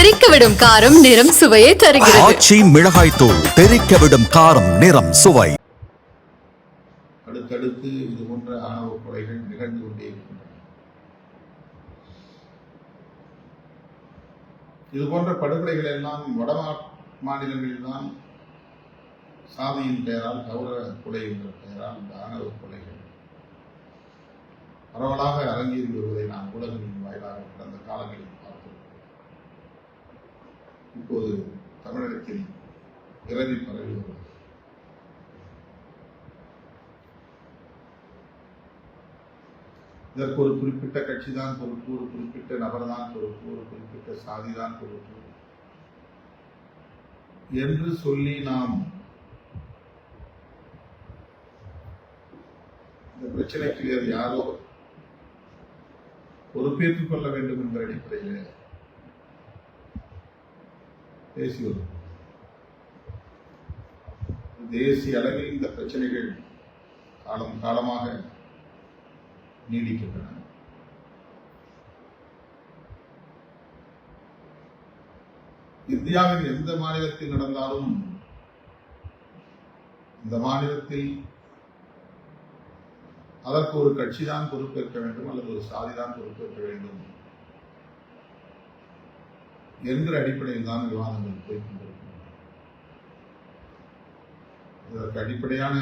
தெறிக்க விடும் காரம் நிறம் சுவையை தருகிறது. ஆச்சி மிளகாய் தூள் தெறிக்க விடும் காரம் நிறம் சுவை. அடுத்தடுத்து இது போன்ற ஆணவ கொலைகள் நிகழ்ந்து கொண்டே இருக்கின்றன. இது போன்ற படுகொலைகள் எல்லாம் வட மாநிலங்களில்தான் சாதியின் பெயரால் கௌரவ கொலை என்ற பெயரால் இந்த ஆணவ கொலைகள் பரவலாக அரங்கேறி வருவதை நாம் ஊடகங்களின் வாயிலாக கடந்த காலங்களில் இப்போது தமிழகத்தில் விரைவி பரவி வருகிறது இதற்கு ஒரு குறிப்பிட்ட கட்சி தான் பொறுப்பு ஒரு குறிப்பிட்ட நபர் தான் பொறுப்பு ஒரு குறிப்பிட்ட சாதி தான் பொறுப்பு என்று சொல்லி நாம் இந்த பிரச்சனைக்கு வேறு யாரோ பொறுப்பேற்றுக் கொள்ள வேண்டும் என்ற அடிப்படையில் பேசி வரும் தேசிய அளவில் இந்த பிரச்சனைகள் காலம் காலமாக நீடிக்கின்றன. இந்தியாவின் எந்த மாநிலத்தில் நடந்தாலும் இந்த மாநிலத்தில் அதற்கு ஒரு கட்சி தான் பொறுப்பேற்க வேண்டும் அல்லது ஒரு சாதி தான் பொறுப்பேற்க வேண்டும். என்கிற அடிப்படையில் தான் விவாதங்கள் போய்கொண்டிருக்கின்றன இதற்கு அடிப்படையான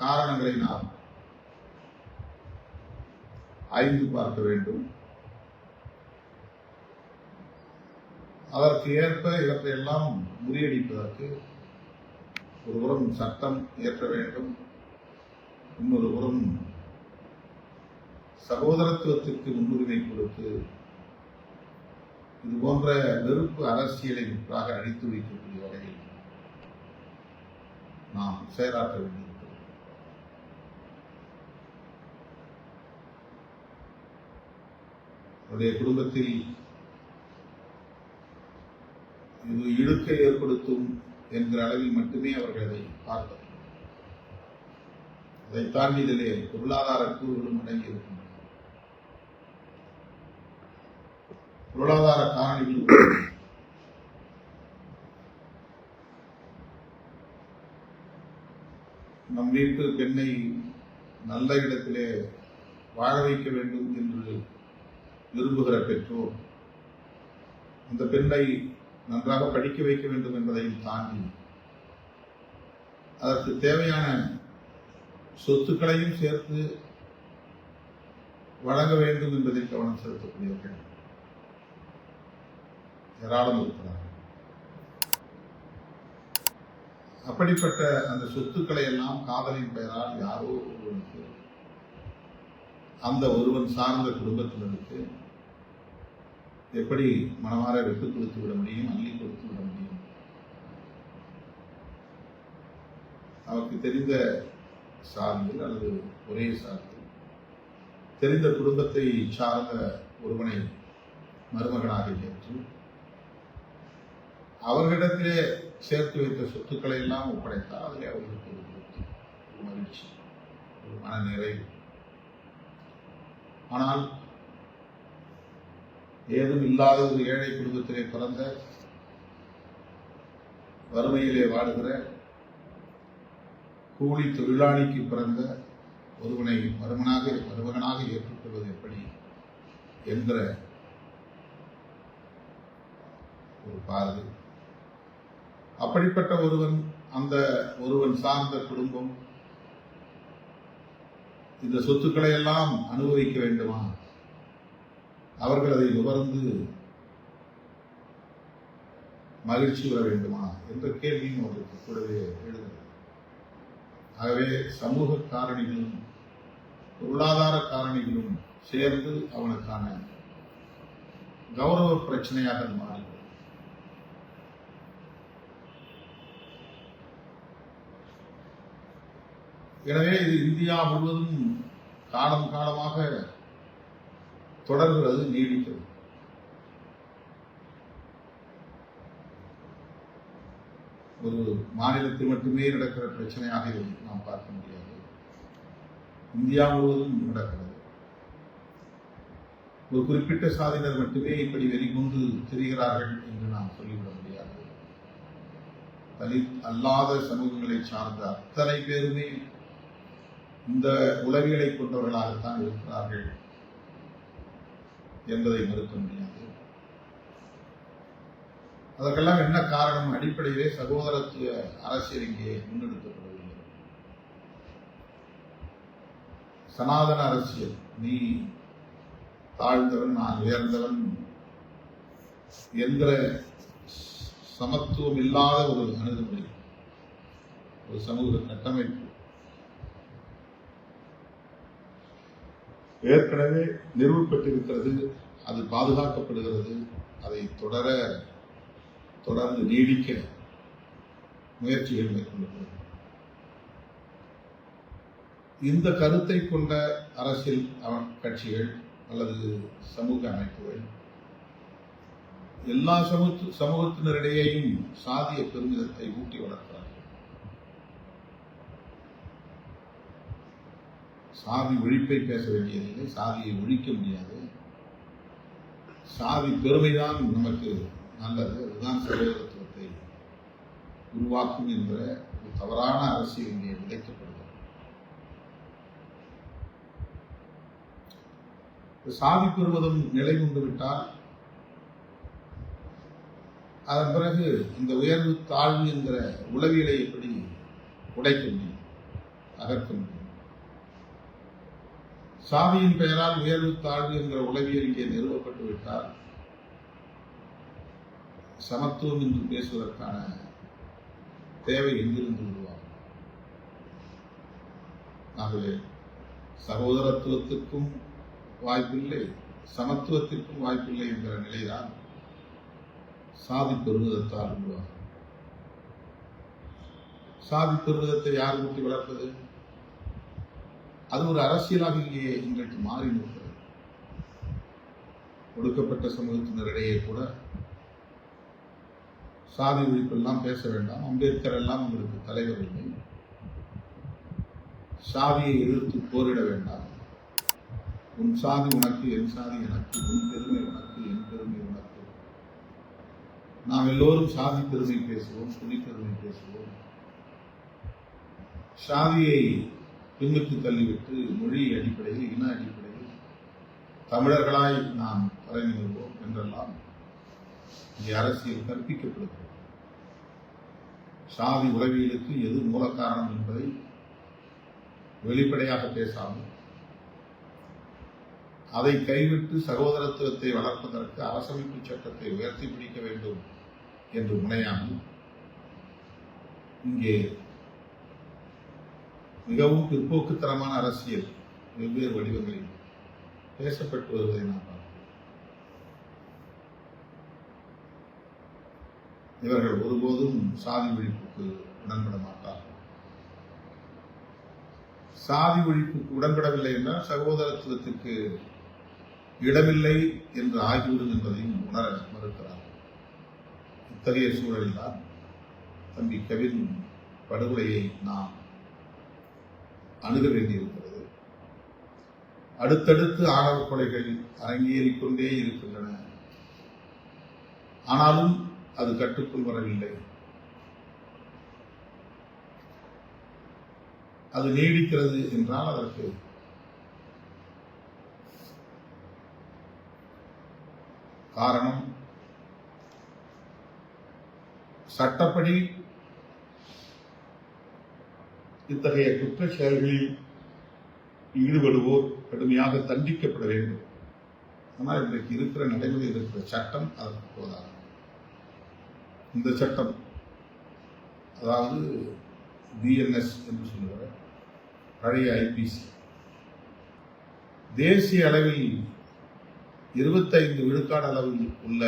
காரணங்களை நாம் ஆய்ந்து பார்க்க வேண்டும். அதற்கு ஏற்ப இவற்றையெல்லாம் முறியடிப்பதற்கு ஒரு புறம் சட்டம் இயற்ற வேண்டும். இன்னொரு புறம் சகோதரத்துவத்திற்கு முன்னுரிமை கொடுத்து இது போன்ற வெறுப்பு அரசியலை முற்றாக அழித்து வைக்கக்கூடிய வகையில் நாம் செயலாற்ற வேண்டியிருக்கிறது. அவருடைய குடும்பத்தில் இது இழுக்கை ஏற்படுத்தும் என்கிற அளவில் மட்டுமே அவர்கள் அதை பார்த்தனர். அதை தாண்டி இதிலே பொருளாதார கூறுகளும் அடங்கியிருக்கின்றன இருக்கின்றன பொருளாதார காரணிகள் நம் வீட்டு பெண்ணை நல்ல இடத்திலே வாழ வைக்க வேண்டும் என்று விரும்புகிற பெற்றோர் அந்த பெண்ணை நன்றாக படிக்க வைக்க வேண்டும் என்பதையும் தாண்டி அதற்கு தேவையான சொத்துக்களையும் சேர்த்து வழங்க வேண்டும் என்பதில் கவனம் செலுத்தக்கூடியவர்கள். ஏராளம் இருக்கிறார்கள் அப்படிப்பட்ட அந்த சொத்துக்களை எல்லாம் காதலின் பெயரால் யாரோ ஒருவனுக்கு அந்த ஒருவன் சார்ந்த குடும்பத்தினருக்கு எப்படி மனமாற விட்டுக் கொடுத்து விட முடியும் அள்ளி கொடுத்து விட முடியும்? அவருக்கு தெரிந்த சார்பில் அல்லது ஒரே சார்பில் தெரிந்த குடும்பத்தை சார்ந்த ஒருவனை மருமகனாக ஏற்று அவர்களிடத்திலே சேர்த்து வைத்த சொத்துக்களை எல்லாம் ஒப்படைத்தால் அதிலே அவர்களுக்கு ஒரு திருப்தி, ஒரு மகிழ்ச்சி ஒரு மனநிறைவு. ஆனால் ஏதும் இல்லாத ஒரு ஏழை குடும்பத்திலே பிறந்த வறுமையிலே வாடுகிற கூலி தொழிலாளிக்கு பிறந்த ஒருவனை மருமனாக மருமகனாக ஏற்றுக்கொள்வது எப்படி என்கிற ஒரு பார்வை. அப்படிப்பட்ட ஒருவன் அந்த ஒருவன் சார்ந்த குடும்பம் இந்த சொத்துக்களை எல்லாம் அனுபவிக்க வேண்டுமா? அவர்கள் அதை நுகர்ந்து மகிழ்ச்சி வர வேண்டுமா? என்ற கேள்வியும் அவருக்கு கூடவே எழுதுகிறது ஆகவே சமூக காரணிகளும் பொருளாதார காரணிகளும் சேர்ந்து அவனுக்கான கௌரவ பிரச்சனையாக மாறும் எனவே இது இந்தியா முழுவதும் காலம் காலமாக தொடர்கிறது நீடிக்கிறது. ஒரு மாநிலத்தில் மட்டுமே நடக்கிற பிரச்சனையாக இதை நாம் பார்க்க முடியாது. இந்தியா முழுவதும் நடக்கிறது. ஒரு குறிப்பிட்ட சாதியினர் மட்டுமே இப்படி வெறிகொண்டு திரிகிறார்கள் என்று நாம் சொல்லிவிட முடியாது. தலித் அல்லாத சமூகங்களை சார்ந்த அத்தனை பேருமே இந்த உளவியலை கொண்டவர்களாகத்தான் இருக்கிறார்கள் என்பதை மறுக்க முடியாது. அதற்கெல்லாம் என்ன காரணம்? அடிப்படையிலே சகோதரத்துவ அரசியல் இங்கே முன்னெடுக்கப்படவில்லை. சனாதன அரசியல். நீ தாழ்ந்தவன் நான் உயர்ந்தவன் என்கிற சமத்துவம் இல்லாத ஒரு அணுகுமுறை ஒரு சமூக கட்டமைப்பு. ஏற்கனவே நிறுவப்பட்டிருக்கிறது அது பாதுகாக்கப்படுகிறது அதை தொடர தொடர்ந்து நீடிக்க முயற்சிகள் மேற்கொள்ளப்படும். இந்த கருத்தை கொண்ட அரசியல் அவன் கட்சிகள் அல்லது சமூக அமைப்புகள் எல்லா சமூக சமூகத்தினரிடையேயும் சாதிய பெருமிதத்தை ஊட்டி வளர்க்கிறார் சாதி ஒழிப்பை பேச வேண்டியதில்லை சாதியை ஒழிக்க முடியாது. சாதி பெருமைதான் நமக்கு நல்லது அதுதான் சகோதரத்துவத்தை உருவாக்கும் என்ற ஒரு தவறான அரசியல் இங்கே விதைக்கப்படுகிறது. சாதி பெறுவதும் நிலை கொண்டு விட்டால் அதன் பிறகு இந்த உயர்வு தாழ்வு என்கிற உளவியலை எப்படி உடைக்க முடியும் அகற்ற முடியும்? சாதியின் பெயரால் உயர்வு தாழ்வு என்கிற உளவியல் இங்கே நிறுவப்பட்டு விட்டால் சமத்துவம் என்று பேசுவதற்கான தேவை எங்கிருந்து உருவாகும்? ஆகவே சகோதரத்துவத்திற்கும் வாய்ப்பில்லை சமத்துவத்திற்கும் வாய்ப்பில்லை என்கிற நிலைதான் சாதி பெருமிதத்தால் உருவாகும். சாதி பெருமிதத்தை யார் ஊட்டி வளர்ப்பது? அது ஒரு அரசியலாக இங்கே இன்றைக்கு மாறி நிற்கிறது. ஒடுக்கப்பட்ட சமூகத்தினரிடையே கூட சாதி ஒழிப்பெல்லாம் பேச வேண்டாம். அம்பேத்கர் எல்லாம் உங்களுக்கு தலைவர் இல்லை. சாதியை எதிர்த்து போரிட வேண்டாம். உன் சாதி உனக்கு என் சாதி எனக்கு உன் பெருமை உனக்கு என் பெருமை உனக்கு. நாம் எல்லோரும் சாதி பெருமை பேசுவோம் துணி பெருமை பேசுவோம். சாதியை பின்னுக்கு தள்ளிவிட்டு மொழி அடிப்படையில் இன அடிப்படையில் தமிழர்களாய் நாம் தலை நிறுவோம் என்றெல்லாம் இங்கே அரசியல் கற்பிக்கப்படுகிறது. சாதி உளவியலுக்கு எது மூல காரணம் என்பதை வெளிப்படையாக பேசாமல் அதை கைவிட்டு சகோதரத்துவத்தை வளர்ப்பதற்கு அரசமைப்பு சட்டத்தை உயர்த்தி பிடிக்க வேண்டும் என்று முனையாமல் இங்கே மிகவும் பிற்போக்குத்தனமான அரசியல் வெவ்வேறு வடிவங்களில் பேசப்பட்டு வருவதை நாம் பார்க்கிறோம். இவர்கள் ஒருபோதும் சாதி ஒழிப்புக்கு உடன்பட மாட்டார்கள் சாதி ஒழிப்புக்கு உடன்படவில்லை என்றால் சகோதரத்துவத்திற்கு இடமில்லை என்று ஆகிவிடும் என்பதையும் உணர மறுக்கிறார்கள். இத்தகைய சூழலில்தான் தம்பி கவின் படுகொலையை நாம் அணுக வேண்டியிருக்கிறது. அடுத்தடுத்து ஆணவ கொலைகள் அரங்கேறிக் கொண்டே இருக்கின்றன. ஆனாலும் அது கட்டுக்குள் வரவில்லை. அது நீடிக்கிறது என்றால் அதற்கு காரணம் சட்டப்படி இத்தகைய குற்ற செயல்களில் ஈடுபடுவோர் கடுமையாக தண்டிக்கப்பட வேண்டும். ஆனால் இன்றைக்கு இருக்கிற நடைமுறையில் இருக்கிற சட்டம் அதற்கு போதாது. இந்த சட்டம் அதாவது டிஎன்எஸ் என்று சொல்லுகிற பழைய ஐபிசி தேசிய அளவில் இருபத்தைந்து விழுக்காடு அளவில் உள்ள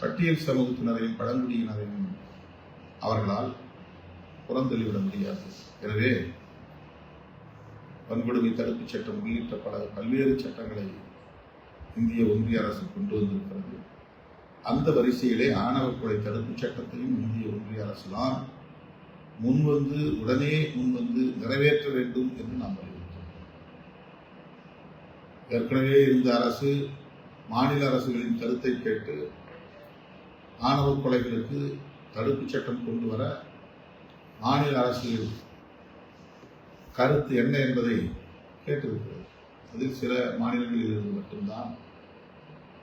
பட்டியல் சமூகத்தினரையும் பழங்குடியினரையும் அவர்களால் புறந்தள்ளிவிட முடியாது. எனவே வன்கொடுமை தடுப்புச் சட்டம் உள்ளிட்ட பல பல்வேறு சட்டங்களை இந்திய ஒன்றிய அரசு கொண்டு வந்திருக்கிறது. அந்த வரிசையிலே ஆணவ கொலை தடுப்புச் சட்டத்தையும் இந்திய ஒன்றிய அரசு தான் முன்வந்து உடனே முன்வந்து நிறைவேற்ற வேண்டும் என்று நாம் வலியுறுத்தோம் ஏற்கனவே இருந்த அரசு மாநில அரசுகளின் கருத்தை கேட்டு ஆணவ கொலைகளுக்கு தடுப்புச் சட்டம் கொண்டு வர மாநில அரசியல் கருத்து என்ன என்பதை கேட்டிருக்கிறது. அதில் சில மாநிலங்களில் இருந்து மட்டும்தான்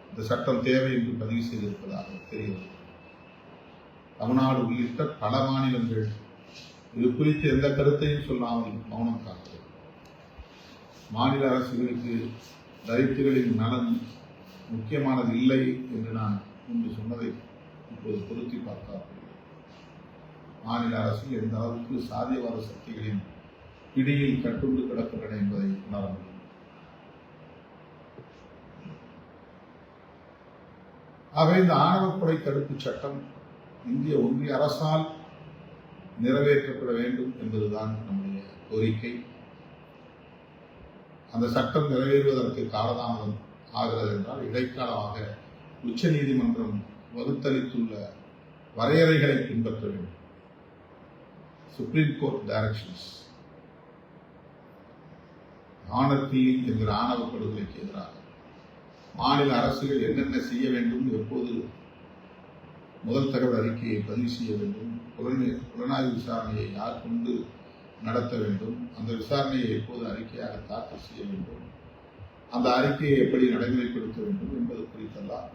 இந்த சட்டம் தேவை என்று பதிவு செய்திருப்பதாக தெரிகிறது. தமிழ்நாடு உள்ளிட்ட பல மாநிலங்கள் இது குறித்து எந்த கருத்தையும் சொல்லாமல் மௌனம் காக்கிறது. மாநில அரசுகளுக்கு தலித்துகளின் நலன் முக்கியமானது இல்லை என்று நான் முன்பு சொன்னதை இப்போது பொருத்தி பார்த்தார்கள் மாநில அரசு எந்த அளவுக்கு சாதியவாத சக்திகளின் பிடியில் கட்டுண்டு கிடக்கின்றன என்பதை உணர முடியும். ஆகவே இந்த ஆணவ தடுப்பு சட்டம் இந்திய ஒன்றிய அரசால் நிறைவேற்றப்பட வேண்டும் என்பதுதான் நம்முடைய கோரிக்கை. அந்த சட்டம் நிறைவேறுவதற்கு காலதாமதம் ஆகிறது என்றால் இடைக்காலமாக உச்ச நீதிமன்றம் வகுத்தளித்துள்ள வரையறைகளை பின்பற்ற வேண்டும். சுப்ரீம் கோர்ட் டைரக்ஷன்ஸ் ஆணத்தீயில் என்கிற ஆணவ படுகொலைக்கு எதிராக மாநில அரசுகள் என்னென்ன செய்ய வேண்டும் எப்போது முதல் தகவல் அறிக்கையை பதிவு செய்ய வேண்டும் புலனாய்வு விசாரணையை யார் கொண்டு நடத்த வேண்டும் அந்த விசாரணையை எப்போது அறிக்கையாக தாக்கல் செய்ய வேண்டும் அந்த அறிக்கையை எப்படி நடைமுறைப்படுத்த வேண்டும் என்பது குறித்தெல்லாம்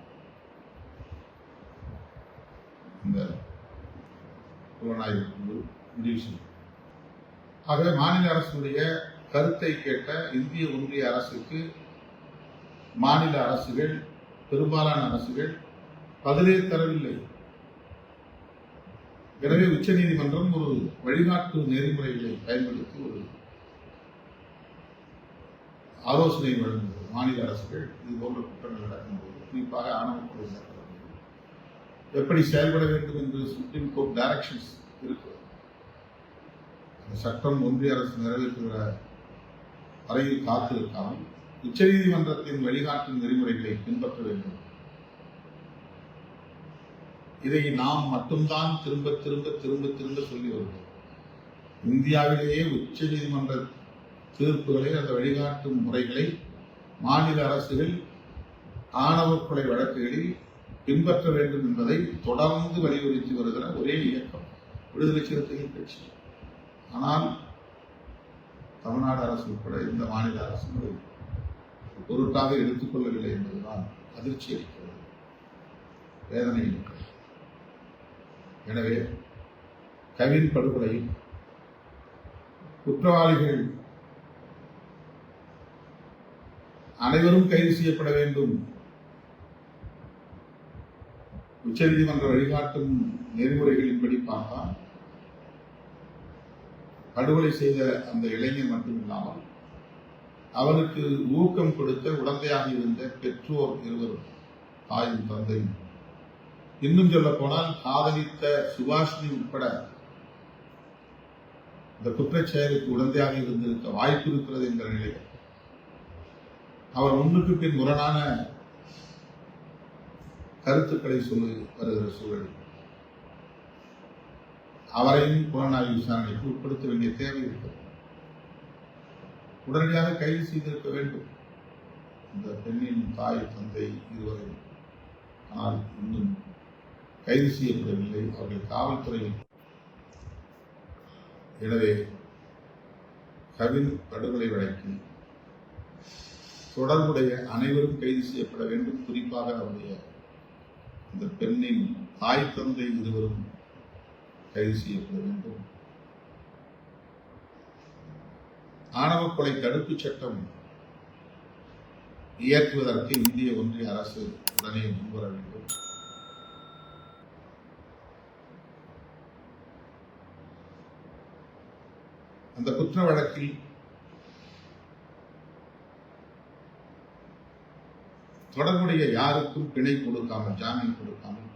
இந்த புலனாய்வு குழு முடிவு செய்யும் ஆகவே மாநில அரசுடைய கருத்தை கேட்ட இந்திய ஒன்றிய அரசுக்கு மாநில அரசுகள் பெரும்பாலான அரசுகள் பதிலே தரவில்லை. எனவே உச்சநீதிமன்றம் ஒரு வழிகாட்டு நெறிமுறைகளை பயன்படுத்தி ஒரு ஆலோசனை வழங்குகிறது. மாநில அரசுகள் இது போன்ற குற்றங்கள் நடக்கும்போது குறிப்பாக ஆணவ எப்படி செயல்பட வேண்டும் என்று சுப்ரீம் கோர்ட் டைரக்ஷன்ஸ் இருக்கிறது சட்டம் ஒன்றிய அரசு நிறைவேற்றுகிற வரையில் காத்திருக்காமல் உச்சநீதிமன்றத்தின் வழிகாட்டும் நெறிமுறைகளை பின்பற்ற வேண்டும். இதை நாம் மட்டும்தான் திரும்ப திரும்ப திரும்ப திரும்ப சொல்லி வருகிறோம். இந்தியாவிலேயே உச்ச நீதிமன்ற தீர்ப்புகளை அந்த வழிகாட்டும் முறைகளை மாநில அரசுகள் ஆணவ கொலை வழக்குகளில் பின்பற்ற வேண்டும் என்பதை தொடர்ந்து வலியுறுத்தி வருகிற ஒரே இயக்கம். விடுதலை சிறுத்தைகள் கட்சி. ஆனால் தமிழ்நாடு அரசு உட்பட இந்த மாநில அரசுகள் பொருட்டாக எடுத்துக்கொள்ளவில்லை என்பதுதான் அதிர்ச்சி அளிக்கிறது வேதனை இருக்கிறது எனவே கவின் படுகொலையில் குற்றவாளிகள் அனைவரும் கைது செய்யப்பட வேண்டும். உச்சநீதிமன்ற வழிகாட்டும் நெறிமுறைகளின்படி பார்த்தால் படுகொலை செய்த அந்த இளைஞர் மட்டுமில்லாமல் அவருக்கு ஊக்கம் கொடுத்த உடந்தையாக இருந்த பெற்றோர் இருவரும் தாயும் தந்தையும். இன்னும் சொல்ல போனால் காதலித்த சுபாஷினி உட்பட இந்த குற்றச்செயலுக்கு உடந்தையாக இருந்திருக்க வாய்ப்பு இருக்கிறது என்ற நிலையில் அவர் முன்னுக்கு பின் முரணான கருத்துக்களை சொல்லி வருகிற சூழல் அவரையும் புலனாய்வு விசாரணைக்கு உட்படுத்த வேண்டிய தேவை இருக்கிறது. உடனடியாக கைது செய்திருக்க வேண்டும். இந்த பெண்ணின் தாய் தந்தை இருவரும் ஆனால் இன்னும் கைது செய்யப்படவில்லை. அவர்கள் காவல்துறையில். எனவே கவின் படுகொலை வழக்கில் தொடர்புடைய அனைவரும் கைது செய்யப்பட வேண்டும். குறிப்பாக அவருடைய இந்த பெண்ணின் தாய் தந்தை இருவரும் கைது செய்யப்பட வேண்டும் ஆணவ கொலை தடுப்புச் சட்டம் இயற்றுவதற்கு இந்திய ஒன்றிய அரசு உடனே முன்வர வேண்டும். அந்த குற்ற வழக்கில் தொடர்புடைய யாருக்கும் பிணை கொடுக்காமல் ஜாமீன் கொடுக்காமல்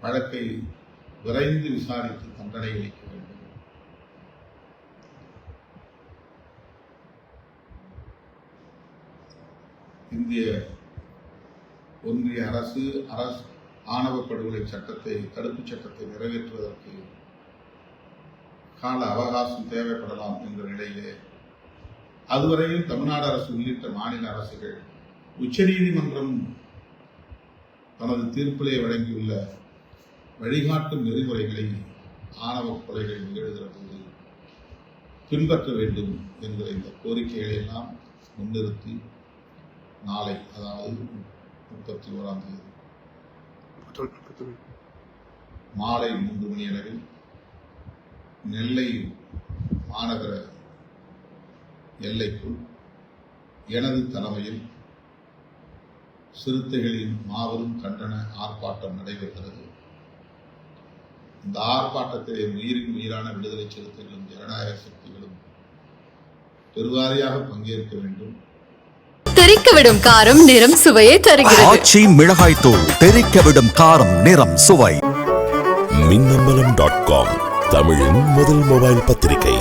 வழக்கை விரைந்து விசாரித்து தண்டனை அளிக்க வேண்டும். இந்திய ஒன்றிய அரசு அரசு ஆணவ படுகொலை சட்டத்தை தடுப்புச் சட்டத்தை நிறைவேற்றுவதற்கு கால அவகாசம் தேவைப்படலாம் என்ற நிலையிலே அதுவரையில் தமிழ்நாடு அரசு உள்ளிட்ட மாநில அரசுகள் உச்சநீதிமன்றம் தனது தீர்ப்பிலே வழங்கியுள்ள வழிகாட்டும் நெறிமுறைகளை ஆணவ கொலைகள் நிகழ்கிற போது பின்பற்ற வேண்டும் என்கிற இந்த கோரிக்கைகளை எல்லாம் முன்னிறுத்தி நாளை அதாவது முப்பத்தி ஓராம் தேதி. மாலை மூன்று மணி அளவில் நெல்லை மாநகர எல்லைக்குள் எனது தலைமையில் சிறுத்தைகளின் மாபெரும் கண்டன ஆர்ப்பாட்டம் நடைபெறுகிறது இந்த ஆர்ப்பாட்டத்திலே உயிரின் உயிரான விடுதலை சிறுத்தைகளும் ஜனநாயக சக்திகளும் பெருவாரியாக பங்கேற்க வேண்டும். தெரிக்கவிடும் காரம் நிறம் சுவையை தருகிறது. ஆச்சி மிளகாய் தூள் தெறிக்கவிடும் காரம் நிறம் சுவை. மின்னம்பலம் டாட் காம் தமிழின் முதல் மொபைல் பத்திரிகை.